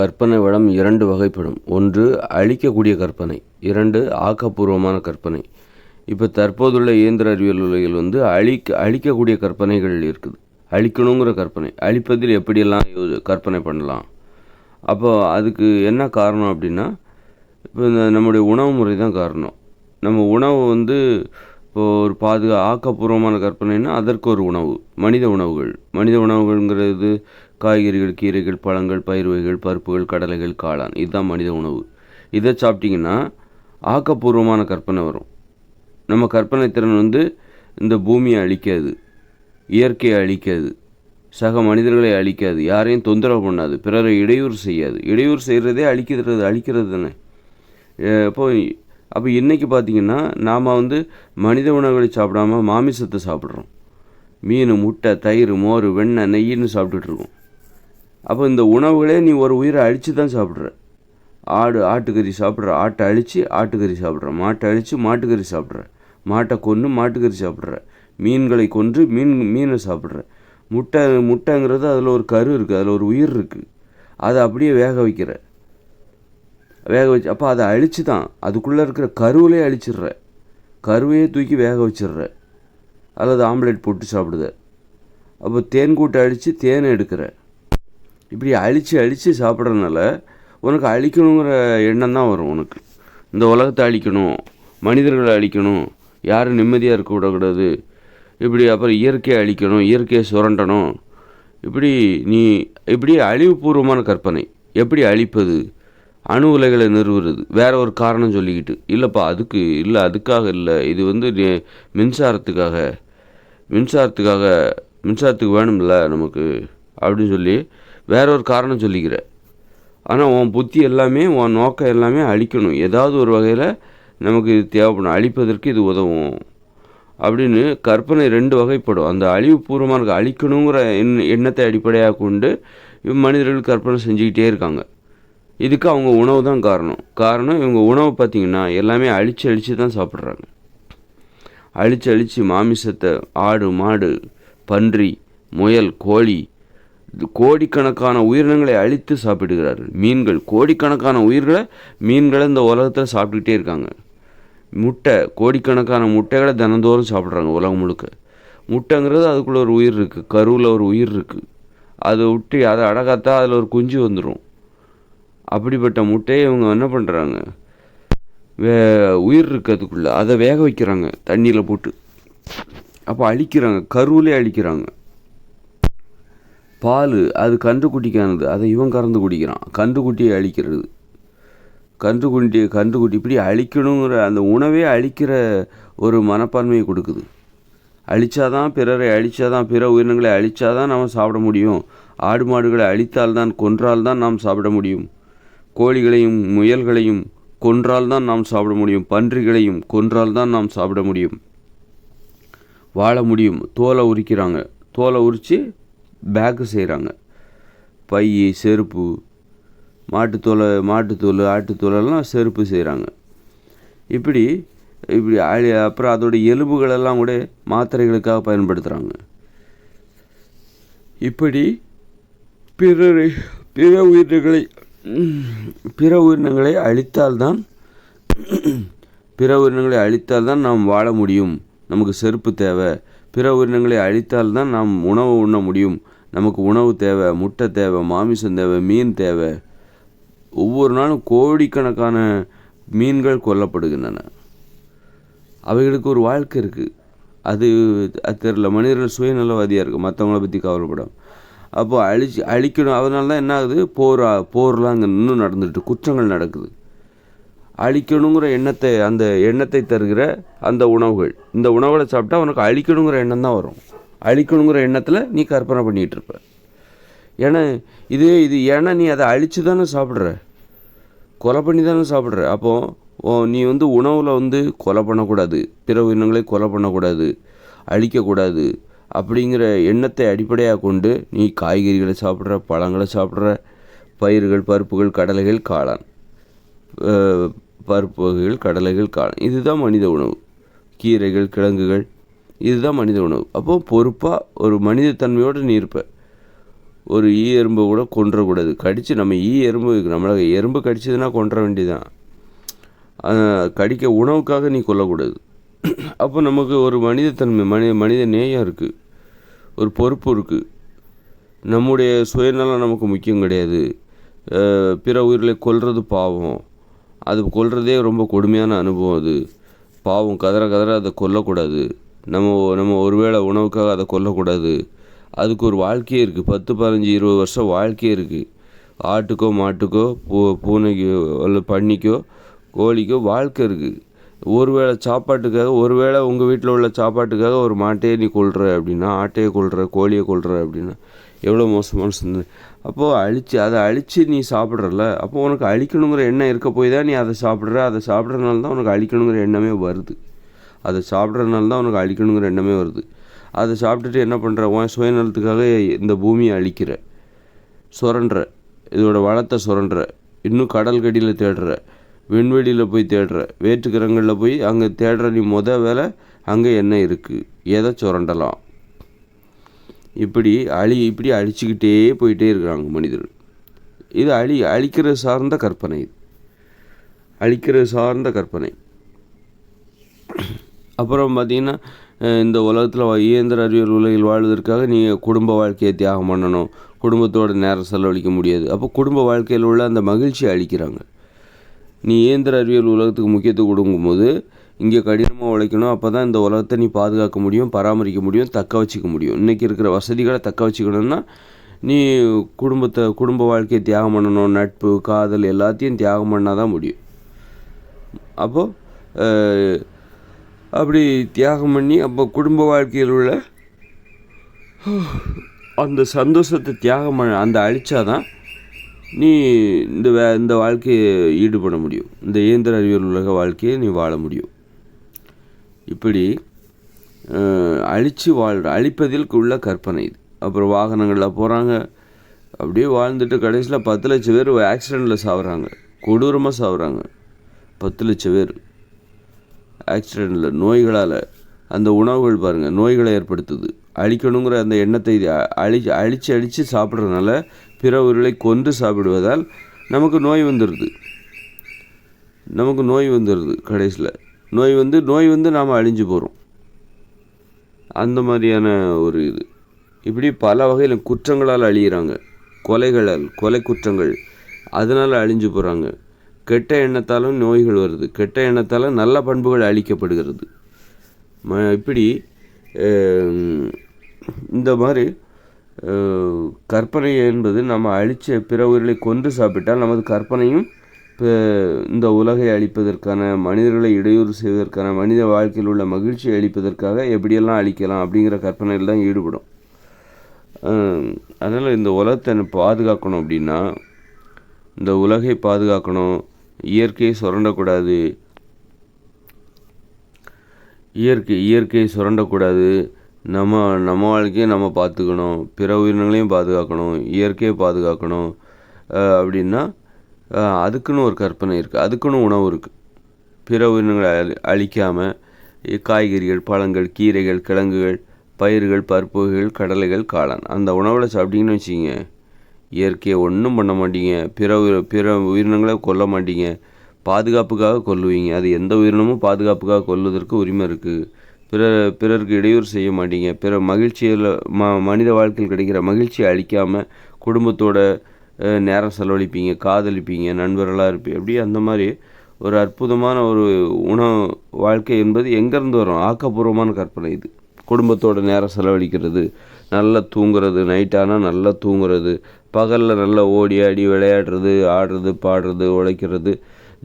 கற்பனை வளம் இரண்டு வகைப்படும். ஒன்று அழிக்கக்கூடிய கற்பனை. இரண்டு ஆக்கப்பூர்வமான கற்பனை. இப்போ தற்போதுள்ள இயந்திர அறிவியல் உலகில் வந்து அழிக்க அழிக்கக்கூடிய கற்பனைகள் இருக்குது. அழிக்கணுங்கிற கற்பனை. அழிப்பதில் எப்படியெல்லாம் கற்பனை பண்ணலாம்? அப்போ அதுக்கு என்ன காரணம் அப்படின்னா இப்போ இந்த நம்முடைய உணவு முறை தான் காரணம். நம்ம உணவு வந்து இப்போ ஒரு பாதுகா ஆக்கப்பூர்வமான கற்பனைன்னா அதற்கு ஒரு உணவு. மனித உணவுகள். மனித உணவுகள்ங்கிறது காய்கறிகள் கீரைகள் பழங்கள் பயிர் வகைகள் பருப்புகள் கடலைகள் காளான். இதுதான் மனித உணவு. இதை சாப்பிட்டிங்கன்னா ஆக்கப்பூர்வமான கற்பனை வரும். நம்ம கற்பனை திறன் வந்து இந்த பூமியை அழிக்காது. இயற்கையை அழிக்காது. சக மனிதர்களை அழிக்காது. யாரையும் தொந்தரவு பண்ணாது. பிறரை இடையூறு செய்யாது. இடையூறு செய்கிறதே அழிக்கிறது அழிக்கிறது தானே. இப்போ அப்போ இன்றைக்கி பார்த்தீங்கன்னா நாம் வந்து மனித உணவுகளை சாப்பிடாம மாமிசத்தை சாப்பிட்றோம். மீன் முட்டை தயிர் மோர் வெண்ணெய் நெய்ன்னு சாப்பிட்டுட்ருக்கோம் அப்போ இந்த உணவுகளே நீ ஒரு உயிரை அழித்து தான் சாப்பிட்ற. ஆடு ஆட்டுக்கறி சாப்பிட்ற ஆட்டை அழித்து ஆட்டுக்கறி சாப்பிட்ற மாட்டை அழித்து மாட்டுக்கறி சாப்பிட்ற மாட்டை கொன்று மாட்டுக்கறி சாப்பிட்ற மீன்களை கொன்று மீன் மீனை சாப்பிட்ற. முட்டை முட்டைங்கிறது அதில் ஒரு கரு இருக்குது அதில் ஒரு உயிர் இருக்குது அதை அப்படியே வேக வைக்கிற. வேக வச்சு அப்போ அதை அழித்து தான் அதுக்குள்ளே இருக்கிற கருவிலே அழிச்சிடுற. கருவையே தூக்கி வேக வச்சிடுற. அல்லது ஆம்லெட் போட்டு சாப்பிடுத. அப்போ தேன் கூட்டை அழித்து தேனை எடுக்கிற. இப்படி அழித்து அழித்து சாப்பிட்றதுனால உனக்கு அழிக்கணுங்கிற எண்ணம் தான் வரும் உனக்கு. இந்த உலகத்தை அழிக்கணும் மனிதர்களை அழிக்கணும் யாரும் நிம்மதியாக இருக்க விடக்கூடாது. இப்படி அப்புறம் இயற்கையை அழிக்கணும் இயற்கையை சுரண்டணும். இப்படி நீ இப்படி அழிவுபூர்வமான கற்பனை. எப்படி அழிப்பது? அணு உலைகளை நிறுவுறது. வேற ஒரு காரணம் சொல்லிக்கிட்டு இல்லைப்பா அதுக்கு இல்லை அதுக்காக இல்லை. இது வந்து மின்சாரத்துக்காக. மின்சாரத்துக்காக மின்சாரத்துக்கு வேணும்ல நமக்கு. அப்படின்னு சொல்லி வேற ஒரு காரணம் சொல்லிக்கிற. ஆனால் உன் புத்தி எல்லாமே உன் நோக்கம் எல்லாமே அழிக்கணும். ஏதாவது ஒரு வகையில் நமக்கு இது தேவைப்படும். அழிப்பதற்கு இது உதவும். அப்படின்னு கற்பனை ரெண்டு வகைப்படும். அந்த அழிவுபூர்வமான அழிக்கணுங்கிற எண் எண்ணத்தை அடிப்படையாக கொண்டு மனிதர்கள் கற்பனை செஞ்சுக்கிட்டே இருக்காங்க. இதுக்கு அவங்க உணவு தான் காரணம். காரணம் இவங்க உணவு பார்த்திங்கன்னா எல்லாமே அழிச்சு அழித்து தான் சாப்பிட்றாங்க. அழித்து அழித்து மாமிசத்தை ஆடு மாடு பன்றி முயல் கோழி கோடிக்கணக்கான உயிரினங்களை அழித்து சாப்பிடுகிறார்கள். மீன்கள் கோடிக்கணக்கான உயிர்களை மீன்களை இந்த உலகத்தில் சாப்பிட்டுக்கிட்டே இருக்காங்க. முட்டை கோடிக்கணக்கான முட்டைகளை தினந்தோறும் சாப்பிட்றாங்க உலகம் முழுக்க. முட்டைங்கிறது அதுக்குள்ளே ஒரு உயிர் இருக்குது கருவில் ஒரு உயிர் இருக்குது அதை விட்டு அதை அடகாத்தா அதில் ஒரு குஞ்சு வந்துடும் அப்படிப்பட்ட முட்டையை இவங்க என்ன பண்ணுறாங்க வே உயிர் இருக்கிறதுக்குள்ளே அதை வேக வைக்கிறாங்க தண்ணியில் போட்டு. அப்போ அழிக்கிறாங்க கருவிலே அழிக்கிறாங்க. பால் அது கன்றுக்குட்டிக்கானது. அதை இவன் கறந்து குடிக்கிறான். கன்றுக்குட்டியை அழிக்கிறது. கன்றுக்குட்டி கன்றுக்குட்டி இப்படி அழிக்கணுங்கிற அந்த உணவே அழிக்கிற ஒரு மனப்பான்மையை கொடுக்குது. அழிச்சாதான் பிறரை அழிச்சாதான் பிற உயிரினங்களை அழிச்சாதான் நாம் சாப்பிட முடியும். ஆடு மாடுகளை அழித்தால்தான் கொன்றால்தான் நாம் சாப்பிட முடியும். கோழிகளையும் முயல்களையும் கொன்றால்தான் நாம் சாப்பிட முடியும். பன்றிகளையும் கொன்றால்தான் நாம் சாப்பிட முடியும். வாழ முடியும். தோலை உரிக்கிறாங்க. தோலை உரித்து பேக்கு செய்கிறாங்க பை செருப்பு மாட்டுத்தோலை மாட்டுத்தோல் ஆட்டுத்தோலெல்லாம் செருப்பு செய்கிறாங்க இப்படி இப்படி அழி- அப்புறம் அதோடய எலும்புகளெல்லாம் கூட மாத்திரைகளுக்காக பயன்படுத்துகிறாங்க இப்படி பிறரை பிற உயிரினங்களை பிற உயிரினங்களை அழித்தால்தான் பிற உயிரினங்களை அழித்தால்தான் நாம் வாழ முடியும். நமக்கு செருப்பு தேவை. பிற உயிரினங்களை அழித்தால்தான் நாம் உணவு உண்ண முடியும். நமக்கு உணவு தேவை முட்டை தேவை மாமிசம் தேவை மீன் தேவை. ஒவ்வொரு நாளும் கோடிக்கணக்கான மீன்கள் கொல்லப்படுகின்றன. அவைகளுக்கு ஒரு வாழ்க்கை இருக்குது அது அது தெரில மனிதர்கள் சுயநலவாதியாக இருக்குது மற்றவங்கள பற்றி கவலைப்படும். அப்போ அழிச்சு அழிக்கணும். அதனால தான் என்ன ஆகுது? போரா போர்லாம் அங்கே இன்னும் நடந்துட்டு குற்றங்கள் நடக்குது. அழிக்கணுங்கிற எண்ணத்தை அந்த எண்ணத்தை தருகிற அந்த உணவுகள். இந்த உணவுகளை சாப்பிட்டா உனக்கு அழிக்கணுங்கிற எண்ணம் தான் வரும். அழிக்கணுங்கிற எண்ணத்தில் நீ கற்பனை பண்ணிகிட்டு இருப்ப. ஏன்னா இது இது ஏன்னா நீ அதை அழித்து தானே சாப்பிட்ற. கொலை பண்ணி தானே சாப்பிட்ற. அப்போது ஓ நீ வந்து உணவில் வந்து கொலை பண்ணக்கூடாது. பிற உயிரினங்களை கொலை பண்ணக்கூடாது. அழிக்கக்கூடாது. அப்படிங்கிற எண்ணத்தை அடிப்படையாக கொண்டு நீ காய்கறிகளை சாப்பிட்ற பழங்களை சாப்பிட்ற பயிர்கள் பருப்புகள் கடலைகள் காளான். பருப்புகள் பருப்பு வகைகள் கடலைகள் காளான். இதுதான் மனித உணவு. கீரைகள் கிழங்குகள் இதுதான் மனித உணவு. அப்போது பொறுப்பாக ஒரு மனித தன்மையோடு நீ இருப்ப. ஒரு ஈ எறும்பை கூட கொன்றக்கூடாது. கடித்து நம்ம ஈ எறும்பு நம்மளை எறும்பு கடிச்சதுன்னா கொன்ற வேண்டியதான் கடிக்க உணவுக்காக நீ கொல்லக்கூடாது. அப்போ நமக்கு ஒரு மனிதத்தன்மை மனித மனித நேயம் இருக்குது ஒரு பொறுப்பு இருக்குது நம்முடைய சுயநலம் நமக்கு முக்கியம் கிடையாது. பிற உயிர்களை கொல்றது பாவம். அது கொல்றதே ரொம்ப கொடுமையான அனுபவம் அது. பாவம் கதற கதற அதை கொல்லக்கூடாது. நம்ம நம்ம ஒருவேளை உணவுக்காக அதை கொல்லக்கூடாது. அதுக்கு ஒரு வாழ்க்கையே இருக்குது பத்து பதினஞ்சு இருபது வருஷம் வாழ்க்கையே இருக்குது ஆட்டுக்கோ மாட்டுக்கோ பூ பூனைக்கோ அல்ல பன்னிக்கோ கோழிக்கோ வாழ்க்கை இருக்குது ஒரு வேளை சாப்பாட்டுக்காக ஒரு வேளை உங்கள் வீட்டில் உள்ள சாப்பாட்டுக்காக ஒரு மாட்டையே நீ கொள்கிற அப்படின்னா ஆட்டையை கொள்கிற கோழியை கொள்கிற அப்படின்னா எவ்வளோ மோசமான சிந்தனை. அப்போது அழிச்சு அதை அழித்து நீ சாப்பிட்றல அப்போ உனக்கு அழிக்கணுங்கிற எண்ணம் இருக்க போய் தான் நீ அதை சாப்பிட்ற. அதை சாப்பிட்றதுனால தான் உனக்கு அழிக்கணுங்கிற எண்ணமே வருது. அதை சாப்பிட்றதுனால தான் உனக்கு அழிக்கணுங்கிற எண்ணமே வருது. அதை சாப்பிட்டுட்டு என்ன பண்ணுற உன் சுயநலத்துக்காக இந்த பூமியை அழிக்கிற. சுரண்டுற இதோட வளத்தை சுரண்டுற இன்னும் கடல் கடியில் தேடுற. விண்வெளியில் போய் தேடுற. வேற்றுக்கிரங்களில் போய் அங்கே தேடுற நீ முத வேலை அங்கே என்ன இருக்குது எதை சுரண்டலாம்? இப்படி அழி இப்படி அழிச்சிக்கிட்டே போயிட்டே இருக்கிறாங்க மனிதர்கள். இது அழி அழிக்கிற சார்ந்த கற்பனை இது. அழிக்கிற சார்ந்த கற்பனை. அப்புறம் பார்த்தீங்கன்னா இந்த உலகத்தில் இயந்திர அறிவியல் உலகில் வாழ்வதற்காக நீங்கள் குடும்ப வாழ்க்கையை தியாகம் பண்ணணும். குடும்பத்தோட நேரம் செலவழிக்க முடியாது. அப்போ குடும்ப வாழ்க்கையில் உள்ள அந்த மகிழ்ச்சியை அழிக்கிறாங்க நீ இயந்திர அறிவியல் உலகத்துக்கு முக்கியத்துவம் கொடுக்கும்போது இங்கே கடினமாக உழைக்கணும். அப்போ தான் இந்த உலகத்தை நீ பாதுகாக்க முடியும் பராமரிக்க முடியும் தக்க வச்சுக்க முடியும். இன்றைக்கி இருக்கிற வசதிகளை தக்க வச்சுக்கணும்னா நீ குடும்பத்தை குடும்ப வாழ்க்கையை தியாகம் பண்ணணும். நட்பு காதல் எல்லாத்தையும் தியாகம் பண்ணால் தான் முடியும் அப்போது அப்படி தியாகம் பண்ணி அப்போ குடும்ப வாழ்க்கையில் உள்ள அந்த சந்தோஷத்தை தியாகம் பண்ண அந்த அழிச்சாதான் நீ இந்த வே இந்த வாழ்க்கையை ஈடுபட முடியும். இந்த இயந்திர அறிவியல் உலக வாழ்க்கையை நீ வாழ முடியும். இப்படி அழித்து வாழ்கிற அழிப்பதில் உள்ள கற்பனை இது. அப்புறம் வாகனங்களில் போகிறாங்க அப்படியே வாழ்ந்துட்டு கடைசியில் பத்து லட்சம் பேர் ஆக்சிடெண்ட்டில் சாகுறாங்க கொடூரமாக சாகுறாங்க பத்து லட்சம் பேர். ஆக்சிடெண்ட்டில் நோய்களால் அந்த உணவுகள் பாருங்கள் நோய்களை ஏற்படுத்துது. அழிக்கணுங்கிற அந்த எண்ணத்தை அழி அழித்து அழித்து சாப்பிட்றதுனால பிற உயிர்களை கொன்று சாப்பிடுவதால் நமக்கு நோய் வந்துடுது. நமக்கு நோய் வந்துடுது கடைசியில். நோய் வந்து நோய் வந்து நாம் அழிஞ்சு போகிறோம் அந்த மாதிரியான ஒரு இது. இப்படி பல வகையில் குற்றங்களால் அழியிறாங்க. கொலைகளால் கொலை குற்றங்கள் அதனால் அழிஞ்சு போகிறாங்க கெட்ட எண்ணத்தாலும் நோய்கள் வருது. கெட்ட எண்ணத்தால் நல்ல பண்புகள் அழிக்கப்படுகிறது ம இப்படி இந்த மாதிரி கற்பனை என்பது நம்ம அழிச்ச பிற உயிர்களை கொன்று சாப்பிட்டால் நமது கற்பனையும் இந்த உலகை அழிப்பதற்கான மனிதர்களை இடையூறு செய்வதற்கான மனித வாழ்க்கையில் உள்ள மகிழ்ச்சியை அளிப்பதற்காக எப்படியெல்லாம் அழிக்கலாம் அப்படிங்கிற கற்பனையில் தான் ஈடுபடும். அதனால் இந்த உலகத்தை நம்ம பாதுகாக்கணும் அப்படின்னா இந்த உலகை பாதுகாக்கணும் இயற்கையை சுரண்டக்கூடாது. இயற்கை இயற்கையை சுரண்டக்கூடாது. நம்ம நம்ம வாழ்க்கையை நம்ம பார்த்துக்கணும். பிற உயிரினங்களையும் பாதுகாக்கணும். இயற்கையை பாதுகாக்கணும். அப்படின்னா அதுக்குன்னு ஒரு கற்பனை இருக்குது அதுக்குன்னு உணவு இருக்குது பிற உயிரினங்களை அழி அழிக்காமல் காய்கறிகள் பழங்கள் கீரைகள் கிழங்குகள் பயிர்கள் பருப்புகள் கடலைகள் காளான். அந்த உணவில் சாப்பிட்டீங்கன்னு வச்சுக்கிங்க. இயற்கையை ஒன்றும் பண்ண மாட்டீங்க. பிற பிற உயிரினங்களை கொல்ல மாட்டீங்க. பாதுகாப்புக்காக கொல்லுவீங்க. அது எந்த உயிரினமும் பாதுகாப்புக்காக கொல்வதற்கு உரிமை இருக்குது பிற பிறருக்கு இடையூறு செய்ய மாட்டீங்க. பிற மகிழ்ச்சியில் ம மனித வாழ்க்கையில் கிடைக்கிற மகிழ்ச்சியை அழிக்காமல் குடும்பத்தோட நேரம் செலவழிப்பீங்க. காதலிப்பீங்க. நண்பர்களாக இருப்பீங்க. அப்படி அந்த மாதிரி ஒரு அற்புதமான ஒரு உணவு வாழ்க்கை என்பது எங்கேருந்து வரும்? ஆக்கப்பூர்வமான கற்பனை இது. குடும்பத்தோட நேரம் செலவழிக்கிறது. நல்லா தூங்குறது. நைட்டானால் நல்லா தூங்குறது. பகலில் நல்லா ஓடி ஆடி விளையாடுறது ஆடுறது பாடுறது உழைக்கிறது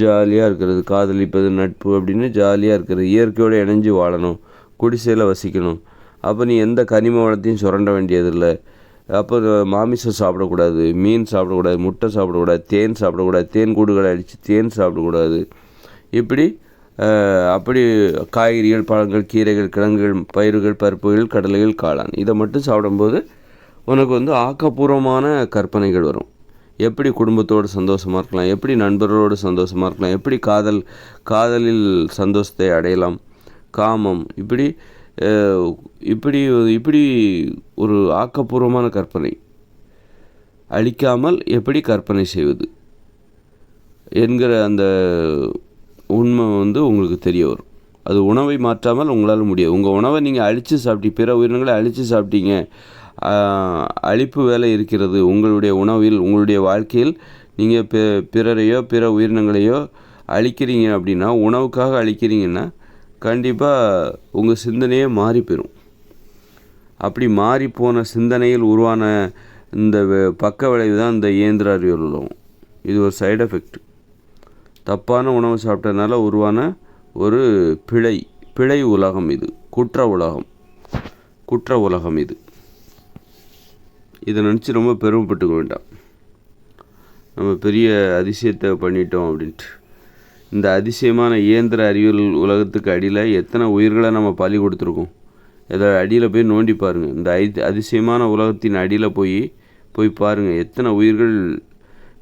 ஜாலியாக இருக்கிறது. காதலிப்பது நட்பு அப்படின்னு ஜாலியாக இருக்கிறது. இயற்கையோடு இணைஞ்சு வாழணும். குடிசையில் வசிக்கணும். அப்போ நீ எந்த கனிம வளத்தையும் சுரண்ட வேண்டியதில்லை. அப்போ மாமிசம் சாப்பிடக்கூடாது மீன் சாப்பிடக்கூடாது முட்டை சாப்பிடக்கூடாது தேன் சாப்பிடக்கூடாது தேன் கூடுகளை அடித்து தேன் சாப்பிடக்கூடாது. இப்படி அப்படி காய்கறிகள் பழங்கள் கீரைகள் கிழங்குகள் பயிர்கள் பருப்புகள் கடலைகள் காளான். இதை மட்டும் சாப்பிடும்போது உனக்கு வந்து ஆக்கப்பூர்வமான கற்பனைகள் வரும். எப்படி குடும்பத்தோடு சந்தோஷமாக இருக்கலாம் எப்படி நண்பர்களோடு சந்தோஷமாக இருக்கலாம் எப்படி காதல் காதலில் சந்தோஷத்தை அடையலாம் காமம் இப்படி இப்படி இப்படி ஒரு ஆக்கப்பூர்வமான கற்பனை. அழிக்காமல் எப்படி கற்பனை செய்வது? என்கிற அந்த உண்மை வந்து உங்களுக்கு தெரிய வரும். அது உணவை மாற்றாமல் உங்களால் முடியாது. உங்கள் உணவை நீங்கள் அழித்து சாப்பிட்டீங்க பிற உயிரினங்களை அழித்து சாப்பிட்டீங்க அழிப்பு வேலை இருக்கிறது உங்களுடைய உணவில் உங்களுடைய வாழ்க்கையில் நீங்கள் பி பிறரையோ பிற உயிரினங்களையோ அழிக்கிறீங்க அப்படின்னா உணவுக்காக அழிக்கிறீங்கன்னா கண்டிப்பாக உங்கள் சிந்தனையே மாறி போயிடும் அப்படி மாறிப்போன சிந்தனையில் உருவான இந்த பக்க விளைவு தான் இந்த இயந்திர அறிவியல் உலகம் இது ஒரு சைடு எஃபெக்ட். தப்பான உணவு சாப்பிட்டதுனால உருவான ஒரு பிழை பிழை உலகம் இது. குற்ற உலகம். குற்ற உலகம் இது. இதை நினச்சி ரொம்ப பெருமைப்பட்டுக்க வேண்டாம். நம்ம பெரிய அதிசயத்தை பண்ணிட்டோம் அப்படின்ட்டு. இந்த அதிசயமான இயந்திர அறிவியல் உலகத்துக்கு அடியில் எத்தனை உயிர்களை நம்ம பலி கொடுத்துருக்கோம்? இதை அடியில் போய் நோண்டி பாருங்கள் இந்த ஐ அதிசயமான உலகத்தின் அடியில் போய் போய் பாருங்கள் எத்தனை உயிர்கள்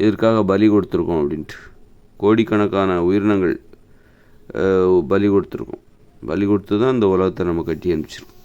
இதற்காக பலி கொடுத்துருக்கோம் அப்படின்ட்டு. கோடிக்கணக்கான உயிரினங்கள் பலி கொடுத்துருக்கோம். பலி கொடுத்து தான் இந்த உலகத்தை நம்ம கட்டி அனுப்பிச்சிருக்கோம்